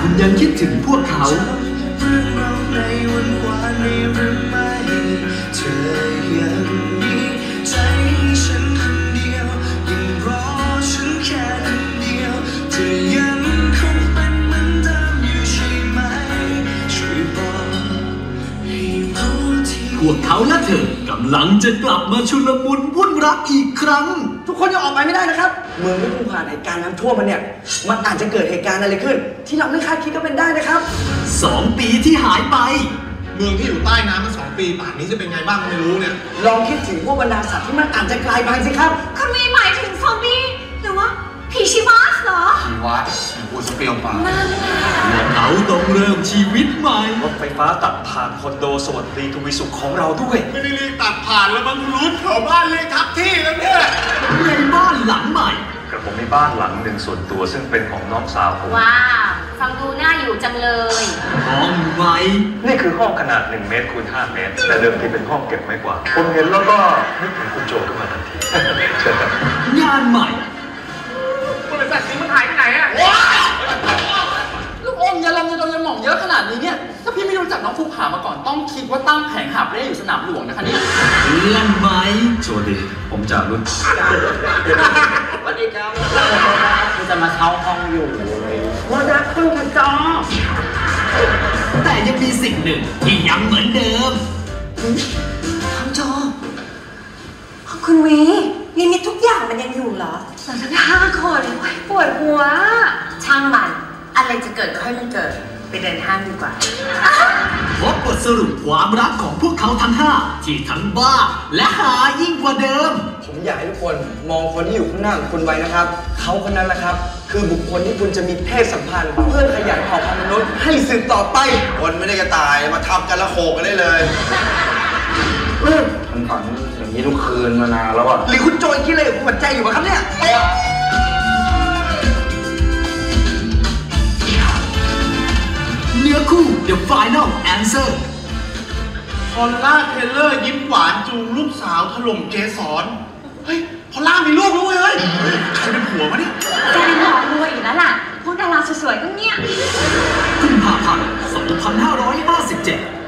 คุณยังคิดถึงพวกเขา วกเขาและเธอกำลังจะกลับมาชุลมุนวุ่นรักอีกครั้ง ทุกคนยังออกไปไม่ได้นะครับ เมืองที่เพิ่งผ่านเหตุการณ์น้ำท่วมมาเนี่ย มันอาจจะเกิดเหตุการณ์อะไรขึ้น ที่เราไม่คาดคิดก็เป็นได้นะครับสองปีที่หายไป เมืองที่อยู่ใต้น้ำมาสองปีป่านนี้จะเป็นไงบ้างก็ไม่รู้เนี่ย ลองคิดถึงพวกบรรดาสัตว์ที่มันอาจจะกลายพันธุ์สิครับ คุณวีหมายถึงซอมบี้หรือว่าผีชิมา สเหรอชีวัดพูดสเปรียวปากนั่นแหละพวกเขาต้องเริ่มชีวิตใหม่รถไฟฟ้าตัดผ่านคอนโดสวัสดีทวีสุขของเราด้วย ไม่ได้เรียกตัดผ่านแล้วมั้งรู้แถวบ้านเรียกทับที่แล้วเนี่ยในบ้านหลังใหม่กระผมมีบ้านหลังหนึ่งส่วนตัวซึ่งเป็นของน้องสาวผมว้าวฟังดูน่าอยู่จังเลยห้องใหม่นี่คือห้องขนาด 1 เมตรคูณ5เมตร แต่เดิมทีเป็นห้องเก็บไม้กวาดผมเห็นแล้วก็นึกถึงคุณโจขึ้นมาทันทีเชิญครับงานใหม่ ต้องคิดว่าตั้งแผงหาบเร่อยู่สนามหลวงนะคะเนี่ยเพื่อนใหม่สวัสดีผมจากรุ่นสวัสดีครับคือจะมาเช่าห้องอยู่มาดักพึ่งกระจอแต่ยังมีสิ่งหนึ่งที่ยังเหมือนเดิมน้องโจคุณวีลิมิตทุกอย่างมันยังอยู่เหรอเราทั้งห้าคนโอ๊ยปวดหัว ช่างมัน อะไรจะเกิดก็ให้มันเกิด ไปเดินห้างดีกว่า พบบทสรุปความรักของพวกเขาทั้งห้าที่ทั้งบ้า และหายิ่งกว่าเดิม ผมอยากให้ทุกคนมองคนที่อยู่ข้างหน้าของคุณไว้นะครับ เขาคนนั้นแหละครับ คือบุคคลที่คุณจะมีเพศสัมพันธ์ เพื่อขยายเผ่าพันธุ์มนุษย์ให้สืบต่อไป คนไม่ได้กระต่ายมาทับกันแล้วโขกกันได้เลยมันฝันอย่างนี้ทุกคืนมานานแล้วอะหรือคุณโจยคิดอะไรกับหัวใจอยู่วะครับเนี่ย Final Answer พอลล่าเทเลอร์ยิ้มหวานจูงลูกสาวถล่มเกสรเฮ้ยพอลล่ามีลูกแล้วเว้ยเฮ้ยใครเป็นผัววะเนี่ยใจหล่อรวยอยู่แล้วล่ะ พวกดาราสวยๆก็เนี้ยกุมภาพันธ์2557